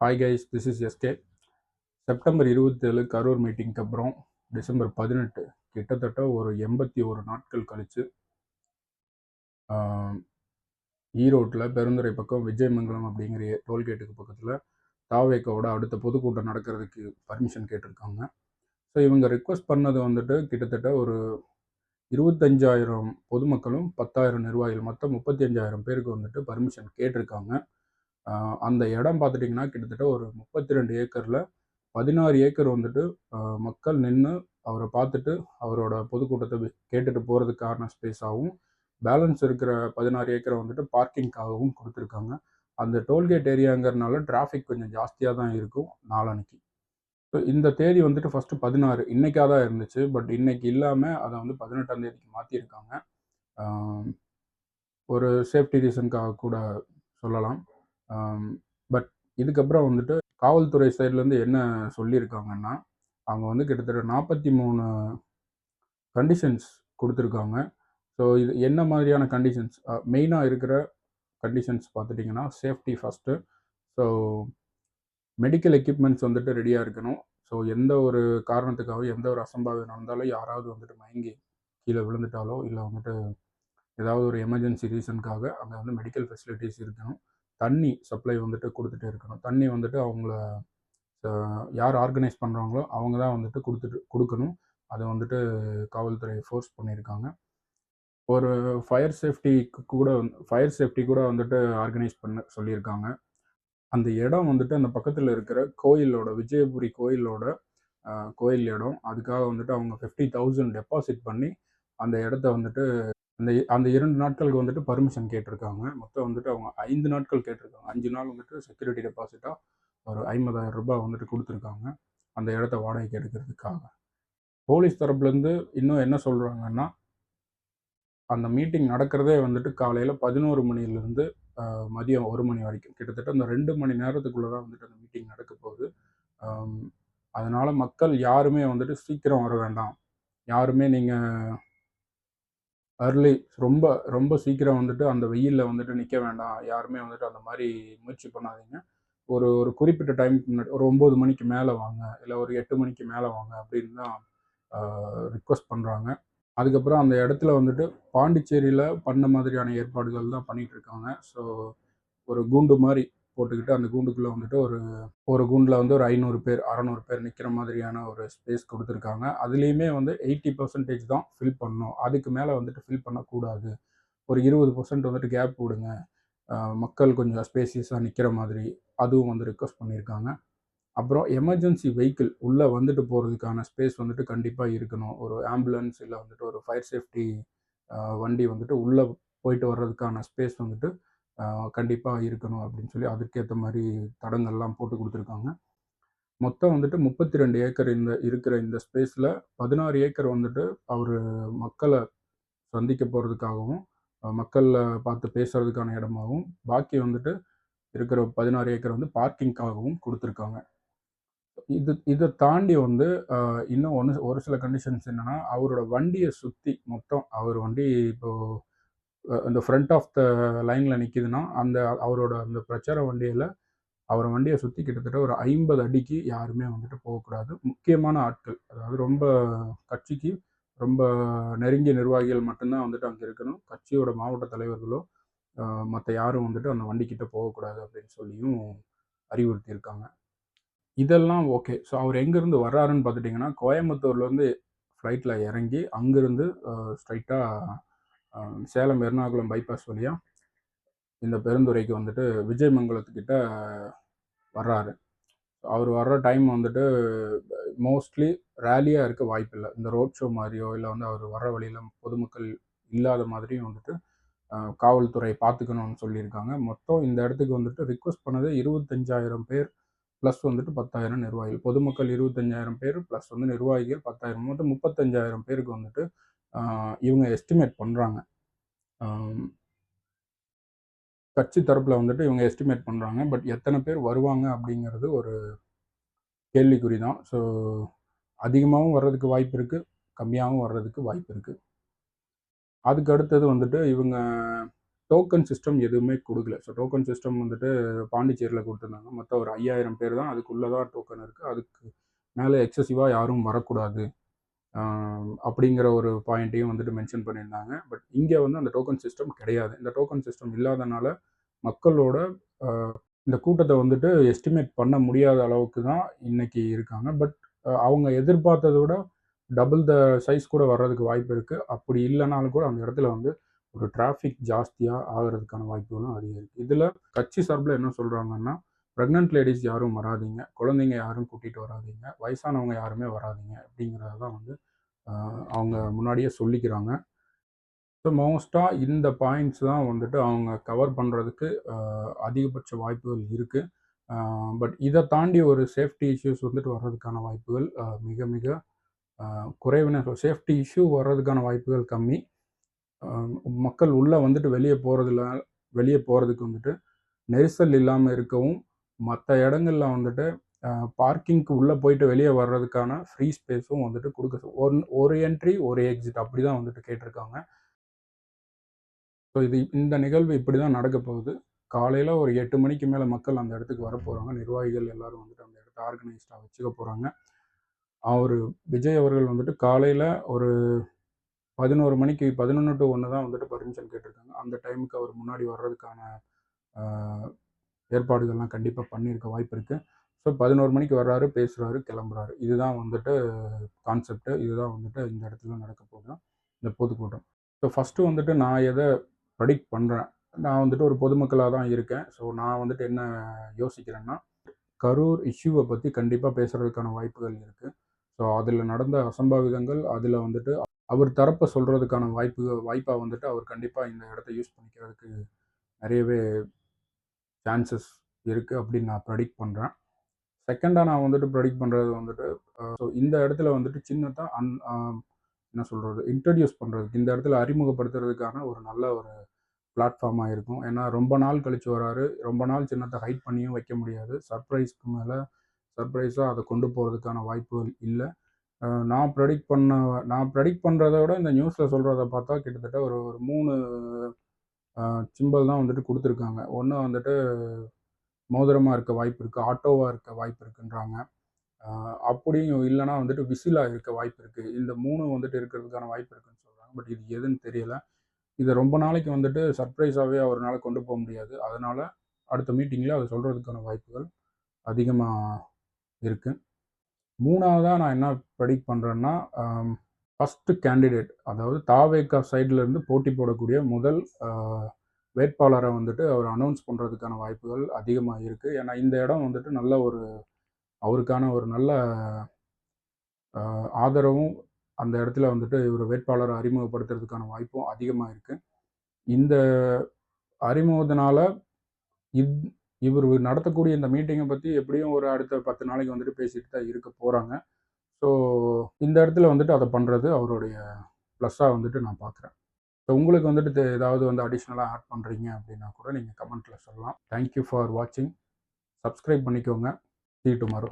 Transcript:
Hi guys this is SK September இருபத்தேழு கரூர் மீட்டிங்க்கு அப்புறம் டிசம்பர் பதினெட்டு கிட்டத்தட்ட ஒரு எண்பத்தி ஒரு நாட்கள் கழித்து ஈரோட்டில் பெருந்துறை பக்கம் விஜயமங்கலம் அப்படிங்கிற டோல்கேட்டுக்கு பக்கத்தில் தாவேக்காவோட அடுத்த பொதுக்கூட்டம் நடக்கிறதுக்கு பர்மிஷன் கேட்டிருக்காங்க. ஸோ இவங்க ரிக்வஸ்ட் பண்ணது வந்துட்டு கிட்டத்தட்ட ஒரு இருபத்தஞ்சாயிரம் பொதுமக்களும் பத்தாயிரம் நிர்வாகிகள் மொத்தம் முப்பத்தி அஞ்சாயிரம் பேருக்கு வந்துட்டு பர்மிஷன் கேட்டிருக்காங்க. அந்த இடம் பார்த்துட்டிங்கன்னா கிட்டத்தட்ட ஒரு முப்பத்தி ரெண்டு ஏக்கரில் பதினாறு ஏக்கர் வந்துட்டு மக்கள் நின்று அவரை பார்த்துட்டு அவரோட பொதுக்கூட்டத்தை கேட்டுட்டு போகிறதுக்கான ஸ்பேஸாகவும் பேலன்ஸ் இருக்கிற பதினாறு ஏக்கரை வந்துட்டு பார்க்கிங்காகவும் கொடுத்துருக்காங்க. அந்த டோல்கேட் ஏரியாங்கிறனால டிராஃபிக் கொஞ்சம் ஜாஸ்தியாக தான் இருக்கும் நாளன்னைக்கு. ஸோ இந்த தேதி வந்துட்டு ஃபஸ்ட்டு பதினாறு. இன்றைக்காக தான் இருந்துச்சு. பட் இன்னைக்கு இல்லாமல் அதை வந்து பதினெட்டாம் தேதிக்கு மாற்றியிருக்காங்க ஒரு சேஃப்டி ரீசனுக்காக கூட சொல்லலாம். பட் இதுக்கப்புறம் வந்துட்டு காவல்துறை சைட்லேருந்து என்ன சொல்லியிருக்காங்கன்னா அவங்க வந்து கிட்டத்தட்ட நாற்பத்தி மூணு கண்டிஷன்ஸ் கொடுத்துருக்காங்க. ஸோ இது என்ன மாதிரியான கண்டிஷன்ஸ் மெயினாக இருக்கிற கண்டிஷன்ஸ் பார்த்துட்டிங்கன்னா safety first so medical equipments வந்துட்டு ரெடியாக இருக்கணும். ஸோ எந்த ஒரு காரணத்துக்காகவும் எந்த ஒரு அசம்பாவிதம் நடந்தாலும் யாராவது வந்துட்டு மயங்கி கீழே விழுந்துட்டாலோ இல்லை வந்துட்டு ஏதாவது ஒரு எமர்ஜென்சி ரீசனுக்காக அங்கே வந்து மெடிக்கல் ஃபெசிலிட்டிஸ் இருக்கணும். தண்ணி சப்ளை வந்துட்டு கொடுத்துட்டே இருக்கணும். தண்ணி வந்துட்டு அவங்கள யார் ஆர்கனைஸ் பண்ணுறாங்களோ அவங்க தான் வந்துட்டு கொடுத்துட்டு கொடுக்கணும். அதை வந்துட்டு காவல்துறை ஃபோர்ஸ் பண்ணியிருக்காங்க. ஒரு ஃபயர் சேஃப்டிக்கு கூட ஃபயர் சேஃப்டி கூட வந்துட்டு ஆர்கனைஸ் பண்ண சொல்லியிருக்காங்க. அந்த இடம் வந்துட்டு அந்த பக்கத்தில் இருக்கிற கோயிலோட விஜயபுரி கோயிலோட கோயில் இடம். அதுக்காக வந்துட்டு அவங்க ஃபிஃப்டி தௌசண்ட் டெபாசிட் பண்ணி அந்த இடத்த வந்துட்டு அந்த அந்த இரண்டு நாட்களுக்கு வந்துட்டு பர்மிஷன் கேட்டிருக்காங்க. மொத்தம் வந்துட்டு அவங்க ஐந்து நாட்கள் கேட்டிருக்காங்க. அஞ்சு நாள் வந்துட்டு செக்யூரிட்டி டெபாசிட்டாக ஒரு ஐம்பதாயிரம் ரூபாய் வந்துட்டு கொடுத்துருக்காங்க. அந்த இடத்த வாடகைக்கு எடுக்கிறதுக்காக. போலீஸ் தரப்புலேருந்து இன்னும் என்ன சொல்கிறாங்கன்னா அந்த மீட்டிங் நடக்கிறதே வந்துட்டு காலையில் பதினோரு மணிலேருந்து மதியம் ஒரு மணி வரைக்கும். கிட்டத்தட்ட அந்த ரெண்டு மணி நேரத்துக்குள்ளே தான் வந்துட்டு அந்த மீட்டிங் நடக்க போகுது. அதனால் மக்கள் யாருமே வந்துட்டு சீக்கிரம் வர வேண்டாம். யாருமே நீங்கள் அர்லி ரொம்ப ரொம்ப சீக்கிரம் வந்துட்டு அந்த வெயிலில் வந்துட்டு நிற்க வேண்டாம். யாருமே வந்துட்டு அந்த மாதிரி முயற்சி பண்ணாதீங்க. ஒரு ஒரு குறிப்பிட்ட டைமுக்கு முன்னாடி ஒரு ஒம்பது மணிக்கு மேலே வாங்க இல்லை ஒரு எட்டு மணிக்கு மேலே வாங்க அப்படின்னு தான் ரிக்வஸ்ட் பண்ணுறாங்க அதுக்கப்புறம் அந்த இடத்துல வந்துட்டு பாண்டிச்சேரியில் பண்ண மாதிரியான ஏற்பாடுகள் தான் பண்ணிகிட்ருக்காங்க ஸோ ஒரு கூண்டு மாதிரி போட்டுக்கிட்டு அந்த கூண்டுக்குள்ளே வந்துட்டு ஒரு ஒரு கூண்டில் வந்து ஒரு ஐநூறு பேர் அறநூறு பேர் நிற்கிற மாதிரியான ஒரு ஸ்பேஸ் கொடுத்துருக்காங்க. அதுலேயுமே வந்து எயிட்டி பர்சன்டேஜ் தான் ஃபில் பண்ணணும். அதுக்கு மேலே வந்துட்டு ஃபில் பண்ணக்கூடாது. ஒரு இருபது பர்சன்ட் வந்துட்டு கேப் விடுங்க. மக்கள் கொஞ்சம் ஸ்பேசியஸாக நிற்கிற மாதிரி அதுவும் வந்து ரிக்வஸ்ட் பண்ணியிருக்காங்க அப்புறம் எமர்ஜென்சி வெஹிக்கிள் உள்ளே வந்துட்டு போகிறதுக்கான ஸ்பேஸ் வந்துட்டு கண்டிப்பாக இருக்கணும். ஒரு ஆம்புலன்ஸ் இல்லை வந்துட்டு ஒரு ஃபயர் சேஃப்டி வண்டி வந்துட்டு உள்ளே போயிட்டு வர்றதுக்கான ஸ்பேஸ் வந்துட்டு கண்டிப்பாக இருக்கணும் அப்படின்னு சொல்லி அதுக்கேற்ற மாதிரி தடங்கள்லாம் போட்டு கொடுத்துருக்காங்க. மொத்தம் வந்துட்டு முப்பத்தி ரெண்டு ஏக்கர் இந்த இருக்கிற இந்த ஸ்பேஸில் பதினாறு ஏக்கர் வந்துட்டு அவர் மக்களை சந்திக்க போகிறதுக்காகவும் மக்களை பார்த்து பேசுகிறதுக்கான இடமாகவும் பாக்கி வந்துட்டு இருக்கிற பதினாறு ஏக்கர் வந்து பார்க்கிங்காகவும் கொடுத்துருக்காங்க. இது இதை தாண்டி வந்து இன்னும் ஒன்று ஒரு சில கண்டிஷன்ஸ் என்னென்னா அவரோட வண்டியை சுற்றி மொத்தம் அவர் வண்டி இப்போது இந்த ஃப்ரண்ட் ஆஃப் த லைனில் நிற்கிதுன்னா அந்த அவரோட அந்த பிரச்சார வண்டியில் அவர் வண்டியை சுற்றி கிட்டத்தட்ட ஒரு ஐம்பது அடிக்கு யாருமே வந்துட்டு போகக்கூடாது. முக்கியமான ஆட்கள் அதாவது ரொம்ப கட்சிக்கு ரொம்ப நெருங்கிய நிர்வாகிகள் மட்டும்தான் வந்துட்டு அங்கே இருக்கணும். கட்சியோட மாவட்ட தலைவர்களோ மற்ற யாரும் வந்துட்டு அந்த வண்டிக்கிட்ட போகக்கூடாது அப்படின்னு சொல்லியும் அறிவுறுத்தியிருக்காங்க. இதெல்லாம் ஓகே ஸோ அவர் எங்கேருந்து வர்றாருன்னு பார்த்துட்டிங்கன்னா கோயம்புத்தூர்லேருந்து ஃப்ளைட்டில் இறங்கி அங்கேருந்து ஸ்ட்ரைட்டாக சேலம் எர்ணாகுளம் பைபாஸ் வழியாக இந்த பெருந்துறைக்கு வந்துட்டு விஜயமங்கலத்துக்கிட்ட வர்றாரு. அவர் வர்ற டைம் வந்துட்டு மோஸ்ட்லி ரேலியாக இருக்க வாய்ப்பில்லை. இந்த ரோட் ஷோ மாதிரியோ இல்லை வந்து அவர் வர்ற வழியில் பொதுமக்கள் இல்லாத மாதிரியும் வந்துட்டு காவல்துறை பார்த்துக்கணும்னு சொல்லியிருக்காங்க. மொத்தம் இந்த இடத்துக்கு வந்துட்டு ரிக்வஸ்ட் பண்ணது இருபத்தஞ்சாயிரம் பேர் ப்ளஸ் வந்துட்டு பத்தாயிரம் நிர்வாகிகள். பொதுமக்கள் இருபத்தஞ்சாயிரம் பேர் ப்ளஸ் வந்து நிர்வாகிகள் பத்தாயிரம். மொத்தம் முப்பத்தஞ்சாயிரம் பேருக்கு வந்துட்டு இவங்க எஸ்டிமேட் பண்ணுறாங்க கட்சி தரப்பில் வந்துட்டு இவங்க எஸ்டிமேட் பண்ணுறாங்க பட் எத்தனை பேர் வருவாங்க அப்படிங்கிறது ஒரு கேள்விக்குறி தான் ஸோ அதிகமாகவும் வர்றதுக்கு வாய்ப்பு இருக்குது கம்மியாகவும் வர்றதுக்கு வாய்ப்பு இருக்குது அதுக்கு அடுத்தது வந்துட்டு இவங்க டோக்கன் சிஸ்டம் எதுவுமே கொடுக்கல. ஸோ டோக்கன் சிஸ்டம் வந்துட்டு பாண்டிச்சேரியில் கொடுத்துருந்தாங்க. மொத்தம் ஒரு ஐயாயிரம் பேர் தான் அதுக்குள்ளே தான் டோக்கன் இருக்குது அதுக்கு மேலே எக்ஸசிவாக யாரும் வரக்கூடாது. அப்படிங்கிற ஒரு பாயிண்ட்டையும் வந்துட்டு மென்ஷன் பண்ணியிருந்தாங்க. பட் இங்கே வந்து அந்த டோக்கன் சிஸ்டம் கிடையாது. இந்த டோக்கன் சிஸ்டம் இல்லாதனால மக்களோட இந்த கூட்டத்தை வந்துட்டு எஸ்டிமேட் பண்ண முடியாத அளவுக்கு தான் இன்னைக்கு இருக்காங்க. பட் அவங்க எதிர்பார்த்ததை விட டபுள் த சைஸ் கூட வர்றதுக்கு வாய்ப்பு இருக்குது அப்படி இல்லைனாலும் கூட அந்த இடத்துல வந்து ஒரு டிராஃபிக் ஜாஸ்தியாக ஆகிறதுக்கான வாய்ப்புகளும் அதிகம் இருக்குது இதில் கட்சி சார்பில் என்ன சொல்கிறாங்கன்னா ப்ரெக்னென்ட் லேடிஸ் யாரும் வராதீங்க. குழந்தைங்க யாரும் கூட்டிகிட்டு வராதிங்க. வயசானவங்க யாருமே வராதிங்க. அப்படிங்கிறத தான் வந்து அவங்க முன்னாடியே சொல்லிக்கிறாங்க. ஸோ மோஸ்ட்டாக இந்த பாயிண்ட்ஸ் தான் வந்துட்டு அவங்க கவர் பண்ணுறதுக்கு அதிகபட்ச வாய்ப்புகள் இருக்குது பட் இதை தாண்டி ஒரு சேஃப்டி இஷ்யூஸ் வந்துட்டு வர்றதுக்கான வாய்ப்புகள் மிக மிக ஆஹ் சேஃப்டி இஷ்யூ வர்றதுக்கான வாய்ப்புகள் கம்மி. மக்கள் உள்ளே வந்துட்டு வெளியே போகிறதுல வெளியே போகிறதுக்கு வந்துட்டு நெரிசல் இல்லாமல் இருக்கவும் மற்ற இடங்கள்ல வந்துட்டு பார்க்கிங்க்கு உள்ளே போயிட்டு வெளியே வர்றதுக்கான ஃப்ரீ ஸ்பேஸும் வந்துட்டு கொடுக்க ஒன் ஒரு என்ட்ரி ஒரு எக்ஸிட் அப்படி தான் வந்துட்டு கேட்டிருக்காங்க. ஸோ இது இந்த நிகழ்வு இப்படி தான் நடக்க போகுது. காலையில் ஒரு எட்டு மணிக்கு மேலே மக்கள் அந்த இடத்துக்கு வர போகிறாங்க நிர்வாகிகள் எல்லாரும் வந்துட்டு அந்த இடத்த ஆர்கனைஸ்டாக வச்சுக்க போகிறாங்க அவர் விஜய் அவர்கள் வந்துட்டு காலையில் ஒரு பதினோரு மணிக்கு பதினொன்று டு ஒன்று தான் வந்துட்டு பர்மிஷன் கேட்டிருக்காங்க. அந்த டைமுக்கு அவர் முன்னாடி வர்றதுக்கான ஏற்பாடுகள்லாம் கண்டிப்பாக பண்ணியிருக்க வாய்ப்பு இருக்குது ஸோ பதினோரு மணிக்கு வர்றாரு பேசுகிறாரு கிளம்புறாரு. இதுதான் வந்துட்டு கான்செப்ட் இதுதான் வந்துட்டு இந்த இடத்துல நடக்க போகுது. இந்த பொதுக்கூட்டம். ஸோ ஃபஸ்ட்டு வந்துட்டு நான் எதை ப்ரடிக்ட் பண்ணுறேன் நான் வந்துட்டு ஒரு பொதுமக்களாக தான் இருக்கேன். ஸோ நான் வந்துட்டு என்ன யோசிக்கிறேன்னா கரூர் இஷ்யூவை பற்றி கண்டிப்பாக பேசுகிறதுக்கான வாய்ப்புகள் இருக்குது ஸோ அதில் நடந்த அசம்பாவிதங்கள் அதில் வந்துட்டு அவர் தரப்பை சொல்கிறதுக்கான வாய்ப்பு வாய்ப்பாக வந்துட்டு அவர் கண்டிப்பாக இந்த இடத்த யூஸ் பண்ணிக்கிறதுக்கு நிறையவே சான்சஸ் இருக்குது அப்படின்னு நான் ப்ரடிக்ட் பண்ணுறேன் செகண்டாக நான் வந்துட்டு ப்ரொடிக்ட் பண்ணுறது வந்துட்டு ஸோ இந்த இடத்துல வந்துட்டு சின்னதாக அன் என்ன சொல்கிறது இன்ட்ரடியூஸ் பண்ணுறதுக்கு இந்த இடத்துல அறிமுகப்படுத்துறதுக்கான ஒரு நல்ல ஒரு பிளாட்ஃபார்மாக இருக்கும். ஏன்னா ரொம்ப நாள் கழித்து வராரு. ரொம்ப நாள் சின்னத்தை ஹைட் பண்ணியும் வைக்க முடியாது. சர்ப்ரைஸ்க்கு மேலே சர்ப்ரைஸாக அதை கொண்டு போகிறதுக்கான வாய்ப்புகள் இல்லை. நான் ப்ரெடிக்ட் பண்ண நான் ப்ரெடிக்ட் பண்ணுறத விட இந்த நியூஸில் சொல்கிறத பார்த்தா கிட்டத்தட்ட ஒரு ஒரு மூணு சிம்பிள் தான் வந்துட்டு கொடுத்துருக்காங்க. ஒன்று வந்துட்டு மோதிரமாக இருக்க வாய்ப்பு இருக்குது ஆட்டோவாக இருக்க வாய்ப்பு இருக்குன்றாங்க. அப்படியும் இல்லைனா வந்துட்டு விசிலாக இருக்க வாய்ப்பு இருக்குது இந்த மூணு வந்துட்டு இருக்கிறதுக்கான வாய்ப்பு இருக்குன்னு சொல்கிறாங்க பட் இது எதுன்னு தெரியலை. இதை ரொம்ப நாளைக்கு வந்துட்டு சர்ப்ரைஸாகவே அவரால் கொண்டு போக முடியாது. அதனால் அடுத்த மீட்டிங்கில் அதை சொல்கிறதுக்கான வாய்ப்புகள் அதிகமாக இருக்குது மூணாவதாக நான் என்ன ப்ரெடிக்ட் பண்ணுறேன்னா ஃபஸ்ட்டு கேண்டிடேட் அதாவது தாவேக்கா சைட்லேருந்து போட்டி போடக்கூடிய முதல் வேட்பாளரை வந்துட்டு அவர் அனௌன்ஸ் பண்ணுறதுக்கான வாய்ப்புகள் அதிகமாக இருக்குது ஏன்னா இந்த இடம் வந்துட்டு நல்ல ஒரு அவருக்கான ஒரு நல்ல ஆதரவும் அந்த இடத்துல வந்துட்டு இவர் வேட்பாளரை அறிமுகப்படுத்துறதுக்கான வாய்ப்பும் அதிகமாக இருக்குது இந்த அறிமுகத்தினால இவ் இவர் நடத்தக்கூடிய இந்த மீட்டிங்கை பற்றி எப்படியும் ஒரு அடுத்த பத்து நாளைக்கு வந்துட்டு பேசிட்டு தான் இருக்க போகிறாங்க ஸோ இந்த இடத்துல வந்துட்டு அதை பண்ணுறது அவருடைய ப்ளஸ்ஸாக வந்துட்டு நான் பார்க்குறேன் ஸோ உங்களுக்கு வந்துட்டு ஏதாவது வந்து அடிஷ்னலாக ஆட் பண்ணுறீங்க அப்படின்னா கூட நீங்கள் கமெண்ட்டில் சொல்லலாம். தேங்க்யூ ஃபார் வாட்சிங் சப்ஸ்கிரைப் பண்ணிக்கோங்க. See tomorrow